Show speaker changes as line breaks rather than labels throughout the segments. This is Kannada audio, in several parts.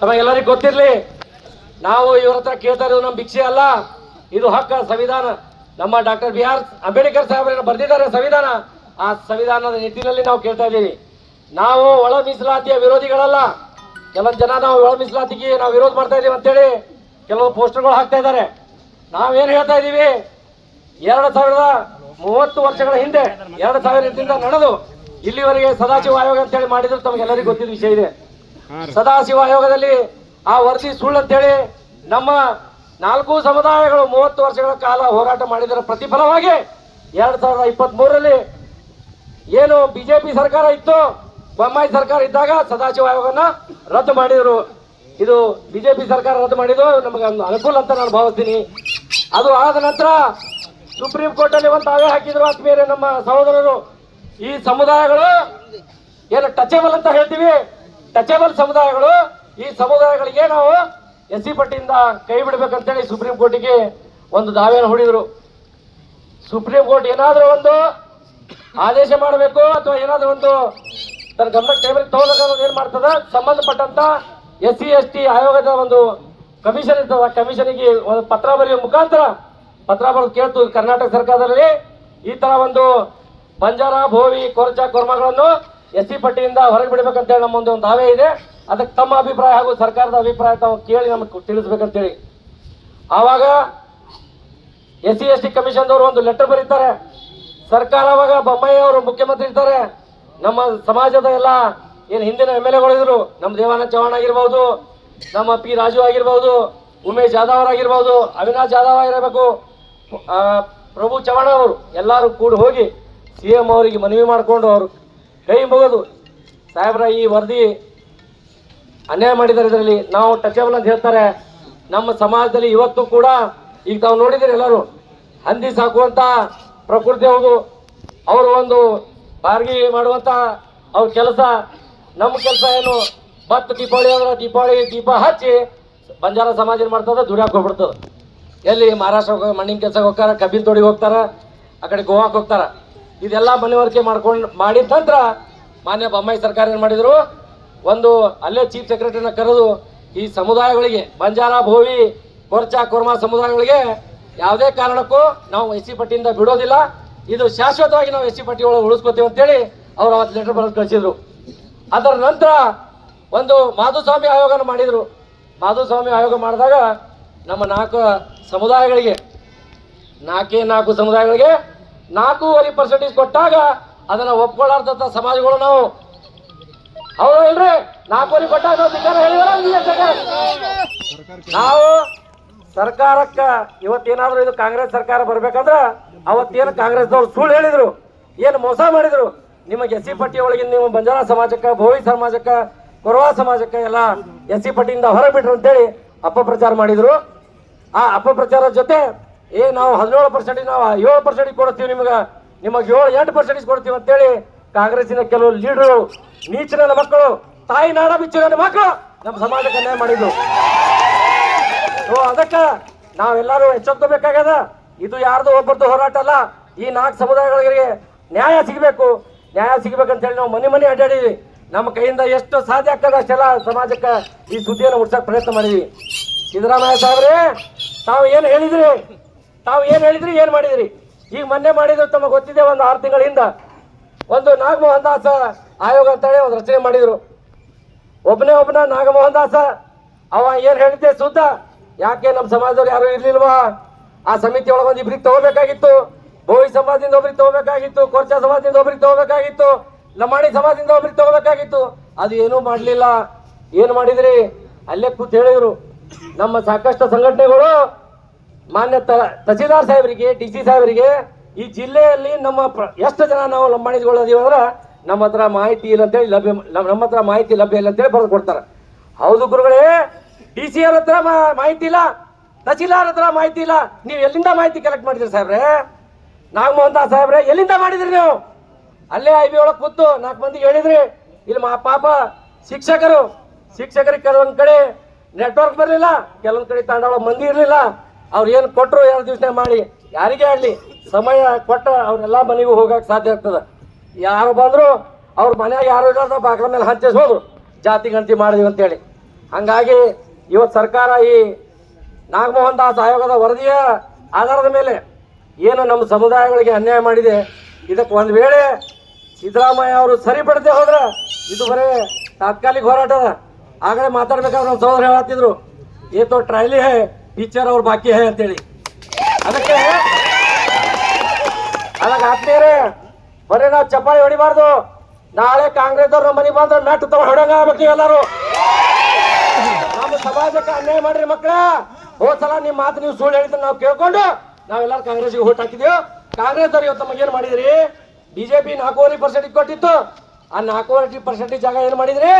ತಮಗೆಲ್ಲರಿಗೂ ಗೊತ್ತಿರಲಿ, ನಾವು ಇವ್ರ ಹತ್ರ ಕೇಳ್ತಾ ಇರೋದು ನಮ್ಮ ಭಿಕ್ಷೆ ಅಲ್ಲ. ಇದು ಹಕ್ಕ, ಸಂವಿಧಾನ. ನಮ್ಮ ಡಾಕ್ಟರ್ ಬಿ ಆರ್ ಅಂಬೇಡ್ಕರ್ ಸಾಹೇಬರು ಬರೆದಿದ್ದಾರೆ ಸಂವಿಧಾನ. ಆ ಸಂವಿಧಾನದ ನಿಟ್ಟಿನಲ್ಲಿ ನಾವು ಕೇಳ್ತಾ ಇದ್ದೀವಿ. ನಾವು ಒಳ ಮೀಸಲಾತಿಯ ವಿರೋಧಿಗಳಲ್ಲ. ಕೆಲವೊಂದು ಜನ ನಾವು ಒಳ ಮೀಸಲಾತಿಗೆ ನಾವು ವಿರೋಧ ಮಾಡ್ತಾ ಇದ್ದೀವಿ ಅಂತೇಳಿ ಕೆಲವು ಪೋಸ್ಟರ್ಗಳು ಹಾಕ್ತಾ ಇದ್ದಾರೆ. ನಾವೇನು ಹೇಳ್ತಾ ಇದ್ದೀವಿ? ಎರಡು ಸಾವಿರದ ಮೂವತ್ತು ವರ್ಷಗಳ ಹಿಂದೆ, ಎರಡು ಸಾವಿರದಿಂದ ನಡೆದು ಇಲ್ಲಿವರೆಗೆ ಸದಾಶಿವ ಆಯೋಗ ಅಂತೇಳಿ ಮಾಡಿದ್ರು, ತಮಗೆಲ್ಲರಿಗೂ ಗೊತ್ತಿದ್ದ ವಿಷಯ ಇದೆ. ಸದಾಶಿವ ಆಯೋಗದಲ್ಲಿ ಆ ವರದಿ ಸುಳ್ಳು ಅಂತೇಳಿ ನಮ್ಮ ನಾಲ್ಕು ಸಮುದಾಯಗಳು ಮೂವತ್ತು ವರ್ಷಗಳ ಕಾಲ ಹೋರಾಟ ಮಾಡಿದರ ಪ್ರತಿಫಲವಾಗಿ ಎರಡ್ ಸಾವಿರದ ಇಪ್ಪತ್ತ್ ಮೂರರಲ್ಲಿ ಏನು ಬಿಜೆಪಿ ಸರ್ಕಾರ ಇತ್ತು, ಬೊಮ್ಮಾಯಿ ಸರ್ಕಾರ ಇದ್ದಾಗ ಸದಾಶಿವ ಆಯೋಗನ ರದ್ದು ಮಾಡಿದ್ರು. ಇದು ಬಿಜೆಪಿ ಸರ್ಕಾರ ರದ್ದು ಮಾಡಿದ್ದು ನಮಗೆ ಒಂದು ಅನುಕೂಲ ಅಂತ ನಾನು ಭಾವಿಸ್ತೀನಿ. ಅದು ಆದ ನಂತರ ಸುಪ್ರೀಂ ಕೋರ್ಟ್ ಅಲ್ಲಿ ಒಂದು ತಾವೇ ಹಾಕಿದ್ರು ಆತ್ಮೀಯರೇ ನಮ್ಮ ಸಹೋದರರು. ಈ ಸಮುದಾಯಗಳು ಏನು ಟಚೇಬಲ್ ಅಂತ ಹೇಳ್ತೀವಿ ಟಚೇಬಲ್ ಸಮುದಾಯಗಳು, ಈ ಸಮುದಾಯಗಳಿಗೆ ನಾವು ಎಸ್ ಸಿ ಪಟ್ಟಿಯಿಂದ ಕೈ ಬಿಡ್ಬೇಕಂತೇಳಿ ಸುಪ್ರೀಂ ಕೋರ್ಟಿಗೆ ಒಂದು ದಾವೆಯನ್ನು ಹೂಡಿದರು. ಸುಪ್ರೀಂ ಕೋರ್ಟ್ ಏನಾದರೂ ಒಂದು ಆದೇಶ ಮಾಡಬೇಕು ಅಥವಾ ಏನಾದರೂ ಒಂದು ತನ್ನ ಗಮನಕ್ಕೆ ಟೇಬಲ್ ತಗೋಬೇಕು ಏನು ಮಾಡ್ತದ? ಸಂಬಂಧಪಟ್ಟಂತ ಎಸ್ ಸಿ ಎಸ್ ಟಿ ಆಯೋಗದ ಒಂದು ಕಮಿಷನ್ ಇರ್ತದ. ಕಮಿಷನ್ಗೆ ಒಂದು ಪತ್ರ ಬರೆಯುವ ಮುಖಾಂತರ ಪತ್ರ ಬರೆದು ಕೇಳ್ತು ಕರ್ನಾಟಕ ಸರ್ಕಾರದಲ್ಲಿ. ಈ ತರ ಒಂದು ಬಂಜಾರ, ಭೋವಿ, ಕೊರಚ, ಕೊರ್ಮಗಳನ್ನು ಎಸ್ ಸಿ ಪಟ್ಟಿಯಿಂದ ಹೊರಗೆ ಬಿಡಬೇಕಂತೇಳಿ ನಮ್ಮ ಒಂದು ದಾವೆ ಇದೆ. ಅದಕ್ಕೆ ತಮ್ಮ ಅಭಿಪ್ರಾಯ ಹಾಗೂ ಸರ್ಕಾರದ ಅಭಿಪ್ರಾಯ ತಾವು ಕೇಳಿ ನಮಗೆ ತಿಳಿಸ್ಬೇಕಂತೇಳಿ. ಆವಾಗ ಎಸ್ ಸಿ, ಎಸ್ ಟಿ ಕಮಿಷನ್ದವರು ಒಂದು ಲೆಟರ್ ಬರೀತಾರೆ. ಸರ್ಕಾರ ಅವಾಗ ಬೊಮ್ಮಯ್ಯ ಅವರು ಮುಖ್ಯಮಂತ್ರಿ ಇರ್ತಾರೆ. ನಮ್ಮ ಸಮಾಜದ ಎಲ್ಲ ಏನು ಹಿಂದಿನ ಎಂ ಎಲ್ ಎಗಳಿದ್ರು ನಮ್ಮ ದೇವಾನಂದ ಚೌಹಾಣ್ ಆಗಿರ್ಬೋದು, ನಮ್ಮ ಪಿ ರಾಜು ಆಗಿರ್ಬೋದು, ಉಮೇಶ್ ಜಾಧವ್ ಆಗಿರ್ಬೋದು, ಅವಿನಾಶ್ ಜಾಧವ್ ಆಗಿರಬೇಕು ಪ್ರಭು ಚವ್ಹಾಣ್ ಅವರು ಎಲ್ಲರೂ ಕೂಡ ಹೋಗಿ ಸಿ ಎಂ ಅವರಿಗೆ ಮನವಿ ಮಾಡಿಕೊಂಡು ಅವರು ಕೈ ಮುಗಿದು, ಸಾಹೇಬ್ರ, ಈ ವರದಿ ಅನ್ಯಾಯ ಮಾಡಿದ್ದಾರೆ ಇದರಲ್ಲಿ. ನಾವು ಟಚಬಲ್ ಅಂತ ಹೇಳ್ತಾರೆ. ನಮ್ಮ ಸಮಾಜದಲ್ಲಿ ಇವತ್ತು ಕೂಡ ಈಗ ತಾವು ನೋಡಿದಿರಿ ಎಲ್ಲರೂ, ಹಂದಿ ಸಾಕುವಂತ ಪ್ರಕೃತಿ ಹೌದು. ಅವರು ಒಂದು ಬಾರ್ಗಿ ಮಾಡುವಂತ ಅವ್ರ ಕೆಲಸ. ನಮ್ಮ ಕೆಲಸ ಏನು? ಮತ್ತು ದೀಪಾವಳಿ ಅಂದ್ರೆ ದೀಪಾವಳಿ, ದೀಪ ಹಚ್ಚಿ ಬಂಜಾರ ಸಮಾಜ ಏನು ಮಾಡ್ತದ ದುಡಿಯಾಕ ಹೋಗ್ಬಿಡ್ತದೆ. ಎಲ್ಲಿ ಮಹಾರಾಷ್ಟ್ರ ಮಣ್ಣಿನ ಕೆಲಸಕ್ಕೆ ಹೋಗ್ತಾರೆ, ಕಬ್ಬಿನ ತೋಡಿಗೆ ಹೋಗ್ತಾರೆ, ಆ ಕಡೆ ಗೋವಾಕ್ಕೆ ಹೋಗ್ತಾರೆ. ಇದೆಲ್ಲ ಮನವರಿಕೆ ಮಾಡ್ಕೊಂಡು ಮಾಡಿದ ನಂತರ ಮಾನ್ಯ ಬೊಮ್ಮಾಯಿ ಸರ್ಕಾರ ಏನು ಮಾಡಿದ್ರು? ಒಂದು ಅಲ್ಲೇ ಚೀಫ್ ಸೆಕ್ರೆಟರಿನ ಕರೆದು ಈ ಸಮುದಾಯಗಳಿಗೆ, ಬಂಜಾರ, ಭೋವಿ, ಕೊರ್ಚಾ, ಕೊರ್ಮಾ ಸಮುದಾಯಗಳಿಗೆ ಯಾವುದೇ ಕಾರಣಕ್ಕೂ ನಾವು ಎಸ್ ಸಿ ಪಟ್ಟಿಯಿಂದ ಬಿಡೋದಿಲ್ಲ. ಇದು ಶಾಶ್ವತವಾಗಿ ನಾವು ಎಸ್ ಸಿ ಪಟ್ಟಿ ಒಳಗೆ ಉಳಿಸ್ಕೋತೀವಿ ಅಂತೇಳಿ ಅವರು ಅವತ್ತು ಲೆಟರ್ ಬರೆದು ಕಳಿಸಿದ್ರು. ಅದರ ನಂತರ ಒಂದು ಮಾಧುಸ್ವಾಮಿ ಆಯೋಗನ ಮಾಡಿದರು. ಮಾಧುಸ್ವಾಮಿ ಆಯೋಗ ಮಾಡಿದಾಗ ನಮ್ಮ ನಾಲ್ಕು ಸಮುದಾಯಗಳಿಗೆ, ನಾಲ್ಕೇ ನಾಲ್ಕು ಸಮುದಾಯಗಳಿಗೆ ನಾಲ್ಕೂವರೆ ಪರ್ಸೆಂಟೇಜ್ ಕೊಟ್ಟಾಗ ಅದನ್ನ ಒಪ್ಕೊಳ್ಳಾರ್ದಂತ ಸಮಾಜಗಳು ನಾವು. ಹೌದು ಇಲ್ರಿ ನಾಲ್ಕೂರಿ ಕೊಟ್ಟಾಗ ನಾವು ಸರ್ಕಾರಕ್ಕ ಇವತ್ತೇನಾದ್ರೂ ಇದು ಕಾಂಗ್ರೆಸ್ ಸರ್ಕಾರ ಬರ್ಬೇಕಂದ್ರ ಅವತ್ತೇನು ಕಾಂಗ್ರೆಸ್ದವ್ರು ಸುಳ್ಳು ಹೇಳಿದ್ರು, ಏನು ಮೋಸ ಮಾಡಿದ್ರು, ನಿಮಗೆ ಎಸ್ ಸಿ ಪಟ್ಟಿ ಒಳಗಿನ ನೀವು ಬಂಜಾರ ಸಮಾಜಕ್ಕೆ, ಭೋವಿ ಸಮಾಜಕ್ಕೆ, ಕೊರವಾ ಸಮಾಜಕ್ಕೆ ಎಲ್ಲ ಎಸ್ ಸಿ ಪಟ್ಟಿಯಿಂದ ಹೊರಬಿಟ್ರು ಅಂತೇಳಿ ಅಪಪ್ರಚಾರ ಮಾಡಿದ್ರು. ಆ ಅಪಪ್ರಚಾರದ ಜೊತೆ ಏ ನಾವು ಹದಿನೇಳು ಪರ್ಸೆಂಟ್ ನಾವು ಏಳು ಪರ್ಸೆಂಟ್ ಕೊಡ್ತೀವಿ ನಿಮಗೆ. ನಿಮಗೆ ಏಳು ಎಂಟು ಪರ್ಸೆಂಟೇಜ್ ಕೊಡ್ತೀವಿ ಅಂತೇಳಿ ಕಾಂಗ್ರೆಸ್ಸಿನ ಕೆಲವು ಲೀಡರು ನೀಚಿನ ಮಕ್ಕಳು, ತಾಯಿ ನಾಡ ಬಿಚ್ಚಿನ ಮಕ್ಕಳು ನಮ್ಮ ಸಮಾಜಕ್ಕೆ ಅನ್ಯಾಯ ಮಾಡಿದ್ರು. ಸೊ ಅದಕ್ಕ ನಾವೆಲ್ಲರೂ ಎಚ್ಚೆತ್ತಬೇಕಾಗ್ಯದ ಇದು ಯಾರ್ದು ಒಬ್ಬರದು ಹೋರಾಟ ಅಲ್ಲ, ಈ ನಾಲ್ಕು ಸಮುದಾಯಗಳಿಗೆ ನ್ಯಾಯ ಸಿಗಬೇಕು. ನ್ಯಾಯ ಸಿಗಬೇಕಂತ ಹೇಳಿ ನಾವು ಮನೆ ಮನೆ ಅಡ್ಡಾಡಿದ್ವಿ. ನಮ್ಮ ಕೈಯಿಂದ ಎಷ್ಟು ಸಾಧ್ಯ ಆಗ್ತದೆ ಅಷ್ಟೆಲ್ಲ ಸಮಾಜಕ್ಕೆ ಈ ಸುದ್ದಿಯನ್ನು ಉಡ್ಸಕ್ ಪ್ರಯತ್ನ ಮಾಡಿದ್ವಿ. ಸಿದ್ದರಾಮಯ್ಯ ಸಾಹೇಬ್ರೆ, ತಾವು ಏನು ಹೇಳಿದ್ರಿ? ತಾವು ಏನು ಹೇಳಿದ್ರಿ? ಏನು ಮಾಡಿದ್ರಿ? ಈಗ ಮೊನ್ನೆ ಮಾಡಿದ್ರು ತಮಗೆ ಗೊತ್ತಿದೆ ಒಂದು ಆರು ತಿಂಗಳಿಂದ. ಒಂದು ನಾಗಮೋಹನ್ ದಾಸ ಆಯೋಗ ಅಂತೇಳಿ ಒಂದು ರಚನೆ ಮಾಡಿದ್ರು. ಒಬ್ಬನೇ ಒಬ್ಬನ ನಾಗಮೋಹನ್ ದಾಸ ಅವ ಏನ್ ಹೇಳಿದ್ದೆ ಸುದ್ದ ಯಾಕೆ ನಮ್ಮ ಸಮಾಜದವ್ರು ಯಾರು ಇರ್ಲಿಲ್ವಾ? ಆ ಸಮಿತಿ ಒಂದು ಇಬ್ರಿಗೆ ತಗೋಬೇಕಾಗಿತ್ತು. ಬೋವಿ ಸಮಾಜದಿಂದ ಒಬ್ರಿಗೆ ತಗೋಬೇಕಾಗಿತ್ತು, ಕೊರ್ಚಾ ಸಮಾಜದಿಂದ ಒಬ್ರಿಗೆ ತಗೋಬೇಕಾಗಿತ್ತು, ಲಮಾಣಿ ಸಮಾಜದಿಂದ ಒಬ್ರಿಗೆ ತಗೋಬೇಕಾಗಿತ್ತು. ಅದು ಏನೂ ಮಾಡಲಿಲ್ಲ. ಏನು ಮಾಡಿದ್ರಿ? ಅಲ್ಲೇ ಕೂತ್ ಹೇಳಿದ್ರು. ನಮ್ಮ ಸಾಕಷ್ಟು ಸಂಘಟನೆಗಳು ಮಾನ್ಯ ತಹಸೀಲ್ದಾರ್ ಸಾಹೇಬರಿಗೆ, ಡಿ ಸಿ ಸಾಹೇಬರಿಗೆ, ಈ ಜಿಲ್ಲೆಯಲ್ಲಿ ನಮ್ಮ ಎಷ್ಟು ಜನ ನಾವು ಲಂಬಾಣಿಗಳು ಅಂದ್ರೆ ನಮ್ಮ ಹತ್ರ ಮಾಹಿತಿ ಇಲ್ಲ ಅಂತೇಳಿ ಲಭ್ಯ ನಮ್ಮ ಹತ್ರ ಮಾಹಿತಿ ಲಭ್ಯ ಇಲ್ಲ ಅಂತೇಳಿ ಬರೆದು ಕೊಡ್ತಾರೆ. ಹೌದು ಗುರುಗಳೇ, ಡಿ ಸಿ ಅವ್ರ ಹತ್ರ ಮಾಹಿತಿ ಇಲ್ಲ, ತಹಸೀಲ್ದಾರ್ ಹತ್ರ ಮಾಹಿತಿ ಇಲ್ಲ, ನೀವು ಎಲ್ಲಿಂದ ಮಾಹಿತಿ ಕಲೆಕ್ಟ್ ಮಾಡಿದ್ರಿ ಸಾಹೇಬ್ರೆ? ನಾಗಮೋಹನ್ ದಾಸ್ ಸಾಹೇಬ್ರೆ, ಎಲ್ಲಿಂದ ಮಾಡಿದ್ರಿ ನೀವು? ಅಲ್ಲೇ ಐ ಬಿ ಒಳಗೆ ಕೂತು ನಾಲ್ಕು ಮಂದಿಗೆ ಹೇಳಿದ್ರಿ, ಇಲ್ಲಿ ಮಾ, ಪಾಪ ಶಿಕ್ಷಕರು, ಶಿಕ್ಷಕರಿಗೆ ಕೆಲವೊಂದು ಕಡೆ ನೆಟ್ವರ್ಕ್ ಬರಲಿಲ್ಲ, ಕೆಲವೊಂದು ಕಡೆ ತಾಂಡಾಳ ಮಂದಿ ಇರಲಿಲ್ಲ ಅವ್ರು ಏನು ಕೊಟ್ಟರು ಎರಡು ದಿವಸ ಮಾಡಿ? ಯಾರಿಗೇ ಆಗಲಿ? ಸಮಯ ಕೊಟ್ಟ ಅವರೆಲ್ಲ ಮನೆಗೂ ಹೋಗಕ್ಕೆ ಸಾಧ್ಯ ಆಗ್ತದೆ. ಯಾರು ಬಂದ್ರು ಅವ್ರ ಮನೆಯಾಗ ಯಾರು ಇಲ್ಲ ಬಾಗಿಲ ಮೇಲೆ ಹಂಚಿಸ್ ಹೋದ್ರು. ಜಾತಿ ಗಣತಿ ಮಾಡಿದ್ವಿ ಅಂತೇಳಿ. ಹಂಗಾಗಿ ಇವತ್ತು ಸರ್ಕಾರ ಈ ನಾಗಮೋಹನ್ ದಾಸ್ ಆಯೋಗದ ವರದಿಯ ಆಧಾರದ ಮೇಲೆ ಏನು ನಮ್ಮ ಸಮುದಾಯಗಳಿಗೆ ಅನ್ಯಾಯ ಮಾಡಿದೆ? ಇದಕ್ಕೆ ಒಂದು ವೇಳೆ ಸಿದ್ದರಾಮಯ್ಯ ಅವರು ಸರಿಪಡದೆ ಹೋದ್ರೆ ಇದು ಬರೀ ತಾತ್ಕಾಲಿಕ ಹೋರಾಟದ. ಆಗಲೇ ಮಾತಾಡ್ಬೇಕಾದ್ರೆ ನಮ್ಮ ಸಹೋದರ ಹೇಳತ್ತಿದ್ರು. ಏತೋ ಟ್ರೈಲಿ ಹೇ ಟೀಚರ್ ಅವ್ರು ಬಾಕಿ ಹೇ ಅಂತೇಳಿ. ಅದಕ್ಕೆ ಅದಕ್ಕೆ ಆತ್ಮೀಯರೇ, ಬರೀ ನಾವು ಚಪ್ಪಾಳಿ ಹೊಡಿಬಾರ್ದು. ನಾಳೆ ಕಾಂಗ್ರೆಸ್ ಅವ್ರ ಮನೆಗೆ ಬಂದ್ರೆ ನಟ್ಟು ತಗೊಂಡು ಹೊಡಂಗ ಆಗ್ಬೇಕು ಎಲ್ಲರೂ. ನಮ್ಮ ಸಮಾಜಕ್ಕೆ ಅನ್ಯಾಯ ಮಾಡ್ರಿ ಮಕ್ಕಳ ಹೋದ್ ಸಲ ನಿಮ್ಮ ಮಾತು ನೀವು ಸುಳ್ಳು ಹೇಳಿದ್ರೆ ನಾವು ಕೇಳ್ಕೊಂಡು ನಾವೆಲ್ಲರೂ ಕಾಂಗ್ರೆಸ್ಗೆ ಓಟ್ ಹಾಕಿದೀವಿ. ಕಾಂಗ್ರೆಸ್ ಅವ್ರು ಇವತ್ತು ನಮಗೆ ಏನು ಮಾಡಿದ್ರಿ? ಬಿಜೆಪಿ ನಾಲ್ಕೂವರೆ ಪರ್ಸೆಂಟ್ ಕೊಟ್ಟಿತ್ತು. ಆ ನಾಲ್ಕೂವರೆ ಪರ್ಸೆಂಟೇಜ್ ಜಾಗ ಏನು ಮಾಡಿದ್ರಿ?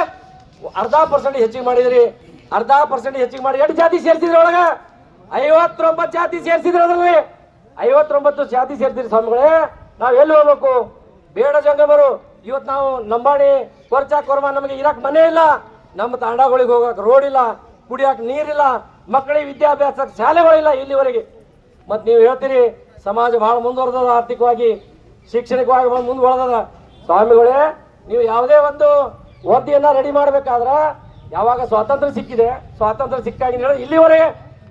ಅರ್ಧ ಪರ್ಸೆಂಟ್ ಹೆಚ್ಚಿಗೆ ಮಾಡಿದ್ರಿ. ಅರ್ಧ ಪರ್ಸೆಂಟ್ ಹೆಚ್ಚಿಗೆ ಮಾಡಿ ಎಷ್ಟು ಜಾತಿ ಸೇರ್ತಿದ್ರು ಒಳಗ? ಐವತ್ತೊಂಬತ್ತು ಜಾತಿ ಸೇರಿಸಿದ್ರೆ ಅದರಲ್ಲಿ. ಐವತ್ತೊಂಬತ್ತು ಜಾತಿ ಸೇರ್ಸಿದ್ರಿ ಸ್ವಾಮಿಗಳೇ. ನಾವು ಎಲ್ಲಿ ಹೋಗ್ಬೇಕು? ಬೇಡ ಜಂಗಮರು. ಇವತ್ತು ನಾವು ನಂಬಾಣಿ, ಕೊರ್ಚಾ, ಕೊರ್ಮ ನಮಗೆ ಇರಕ್ಕೆ ಮನೆ ಇಲ್ಲ. ನಮ್ಮ ತಾಂಡಗಳಿಗೆ ಹೋಗಕ್ ರೋಡ್ ಇಲ್ಲ, ಕುಡಿಯಕ್ ನೀರಿಲ್ಲ, ಮಕ್ಕಳಿಗೆ ವಿದ್ಯಾಭ್ಯಾಸಕ್ಕೆ ಶಾಲೆಗಳಿಲ್ಲ ಇಲ್ಲಿವರೆಗೆ. ಮತ್ತು ನೀವು ಹೇಳ್ತೀರಿ, ಸಮಾಜ ಭಾಳ ಮುಂದುವರೆದ ಆರ್ಥಿಕವಾಗಿ ಶೈಕ್ಷಣಿಕವಾಗಿ ಮುಂದುವರೆದ ಸ್ವಾಮಿಗಳೇ, ನೀವು ಯಾವುದೇ ಒಂದು ವರದಿಯನ್ನು ರೆಡಿ ಮಾಡಬೇಕಾದ್ರೆ ಯಾವಾಗ ಸ್ವಾತಂತ್ರ್ಯ ಸಿಕ್ಕಿದೆ, ಸ್ವಾತಂತ್ರ್ಯ ಸಿಕ್ಕಾಗಿ ಇಲ್ಲಿವರೆಗೆ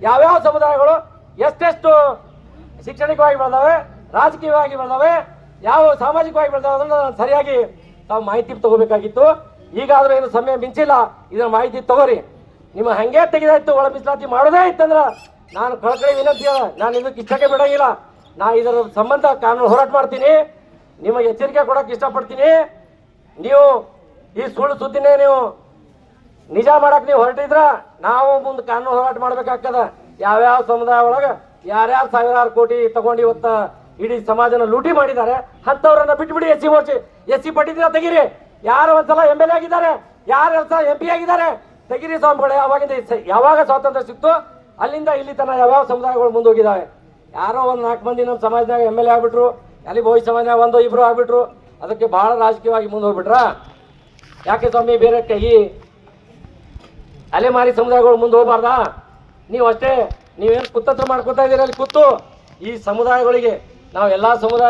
ಯಾವ್ಯಾವ ಸಮುದಾಯಗಳು ಎಷ್ಟೆಷ್ಟು ಶಿಕ್ಷಣಿಕವಾಗಿ ಬೆಳೆದವೆ, ರಾಜಕೀಯವಾಗಿ ಬೆಳೆದವೆ, ಯಾವ ಸಾಮಾಜಿಕವಾಗಿ ಬೆಳೆದವೆ ಅದನ್ನು ನಾನು ಸರಿಯಾಗಿ ತಾವು ಮಾಹಿತಿ ತಗೋಬೇಕಾಗಿತ್ತು. ಈಗಾದರೂ ಏನು ಸಮಯ ಮಿಂಚಿಲ್ಲ, ಇದರ ಮಾಹಿತಿ ತಗೋರಿ. ನಿಮ್ಮ ಹಂಗೆ ತೆಗೆದಾಯ್ತು, ಒಳ ಮೀಸಲಾತಿ ಮಾಡೋದೇ ಇತ್ತಂದ್ರೆ ನಾನು ಕಳಕಳಿ ವಿನಂತಿ ನಾನು ಇದಕ್ಕೆ ಇಷ್ಟಕ್ಕೆ ಬಿಡೋಂಗಿಲ್ಲ. ನಾ ಇದರ ಸಂಬಂಧ ಕಾನೂನು ಹೋರಾಟ ಮಾಡ್ತೀನಿ, ನಿಮಗೆ ಎಚ್ಚರಿಕೆ ಕೊಡೋಕೆ ಇಷ್ಟಪಡ್ತೀನಿ. ನೀವು ಈ ಸುಳ್ಳು ಸುದ್ದಿನೇ ನೀವು ನಿಜ ಮಾಡಕ್ ನೀವು ಹೊರಟಿದ್ರ ನಾವು ಮುಂದೆ ಕಾನೂನು ಹೋರಾಟ ಮಾಡ್ಬೇಕಾಗ್ತದ. ಯಾವ್ಯಾವ ಸಮುದಾಯ ಒಳಗ ಯಾರ್ಯಾರು ಸಾವಿರಾರು ಕೋಟಿ ತಗೊಂಡು ಇವತ್ತ ಇಡೀ ಸಮಾಜನ ಲೂಟಿ ಮಾಡಿದ್ದಾರೆ ಅಂತವ್ರನ್ನ ಬಿಟ್ಬಿಡಿ ಎಸ್ ಸಿ ಮೋರ್ಚಿ. ಎಸ್ ಸಿ ಪಟ್ಟಿದ್ರ ತೆಗಿರಿ. ಯಾರು ಒಂದ್ಸಲ ಎಂ ಎಲ್ ಎ ಆಗಿದ್ದಾರೆ, ಯಾರು ಒಂದ್ಸಲ ಎಂ ಪಿ ಆಗಿದ್ದಾರೆ, ತೆಗಿರಿ ಸ್ವಾಮಿಗಳು. ಯಾವಾಗಿಂದ ಯಾವಾಗ ಸ್ವಾತಂತ್ರ್ಯ ಸಿಕ್ತು, ಅಲ್ಲಿಂದ ಇಲ್ಲಿ ತನ ಯಾವ್ಯಾವ ಸಮುದಾಯಗಳು ಮುಂದೋಗಿದ್ದಾವೆ ಯಾರೋ ಒಂದು ನಾಲ್ಕು ಮಂದಿ ನಮ್ಮ ಸಮಾಜದಾಗ ಎಂ ಎಲ್ ಎ ಆಗ್ಬಿಟ್ರು, ಅಲ್ಲಿ ಬಹು ಸಮಾಜದಾಗ ಒಂದು ಇಬ್ರು ಆಗ್ಬಿಟ್ರು. ಅದಕ್ಕೆ ಬಹಳ ರಾಜಕೀಯವಾಗಿ ಮುಂದೆ ಹೋಗ್ಬಿಟ್ರಾ? ಯಾಕೆ ಸ್ವಾಮಿ, ಬೇರೆ ಕೈ ಅಲೆಮಾರಿ ಸಮುದಾಯಗಳು ಮುಂದೆ ಹೋಗ್ಬಾರ್ದಾ? ನೀವು ಅಷ್ಟೇ, ನೀವೇನು ಕುತ್ತತ್ರ ಮಾಡ್ಕೊತಾ ಇದ್ದೀರ ಅಲ್ಲಿ ಕೂತು ಈ ಸಮುದಾಯಗಳಿಗೆ ನಾವು ಎಲ್ಲ ಸಮುದಾಯ